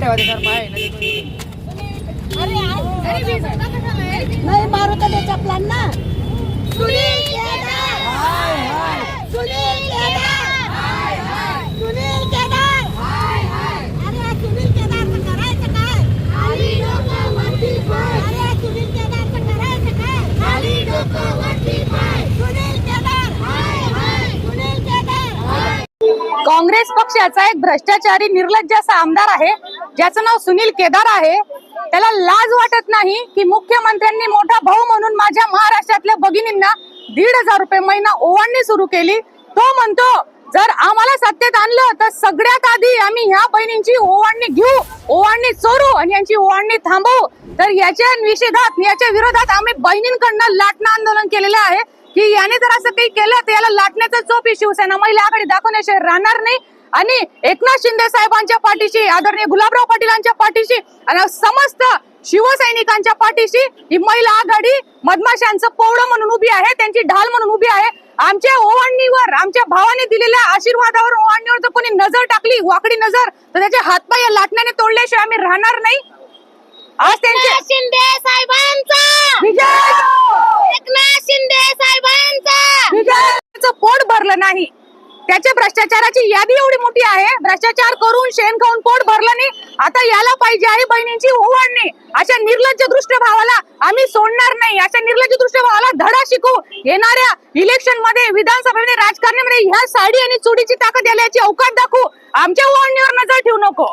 केदार पाय नाही नाही मारू तर त्याच्या प्लॅन ना. सुनील केदार सुनील केदार सुनील केदार अरे सुनील केदारचं करायचं काय खाली डोकं वरती पाय अरे सुनील केदारचं करायचं काय खाली डोकं वरती पाय सुनील केदार सुनील केदार काँग्रेस पक्षाचा एक भ्रष्टाचारी निर्लज्ज असा आमदार आहे ज्याचं नाव सुनील केदार आहे. त्याला लाज वाटत नाही की मुख्यमंत्र्यांनी मोठा भाऊ म्हणून माझ्या महाराष्ट्रातल्या भगिनींना दीड हजार रुपये महिना ओवाळणी सुरू केली. तो म्हणतो जर आम्हाला सत्तेत आणलं तर सगळ्यात आधी आम्ही ह्या बहिणींची ओवाळणी घेऊ ओवाळणी चोरू आणि यांची ओवाळणी थांबवू. तर याच्या निषेधात याच्या विरोधात आम्ही बहिणींकडनं लाटणं आंदोलन केलेलं आहे. की याने जर असं काही केलं तर याला लाटण्याचं चोप ही शिवसेना महिला आघाडी दाखवण्याशिवाय राहणार नाही. आणि एकनाथ शिंदे साहेबांच्या पाठीशी आदरणीय गुलाबराव पाटीलांच्या पाठीशी आणि समस्त शिवसैनिकांच्या पाठीशी ही महिला आघाडी मधमाशांचं पोवडं म्हणून उभी आहे त्यांची ढाल म्हणून उभी आहे. आमच्या ओवाळणीवर आमच्या भावाने दिलेल्या आशीर्वादावर ओवाळणीवर जर कोणी नजर टाकली वाकडी नजर तर त्याचे हातपाय या लाटण्याने तोडल्याशिवाय आम्ही राहणार नाही. आज त्यांचे शिंदे साहेबांचा! विजय एकनाथ शिंदे साहेबांचा विजयाचं पोट भरलं नाही. त्याच्या भ्रष्टाचाराची यादी एवढी मोठी आहे. भ्रष्टाचार करून शेण खाऊन पोट भरलं नाही. आता याला पाहिजे आहे बहिणींची ओवाळणी. अशा निर्लज्ज दृष्ट भावाला आम्ही सोडणार नाही. अशा निर्लज्ज दृष्ट भावाला धडा शिकू येणाऱ्या इलेक्शनमध्ये विधानसभेमध्ये राजकारणामध्ये ह्या साडी आणि चुडीची ताकद याची अवकाश दाखवू. आमच्या ओवाळणीवर नजर ठेवू नको.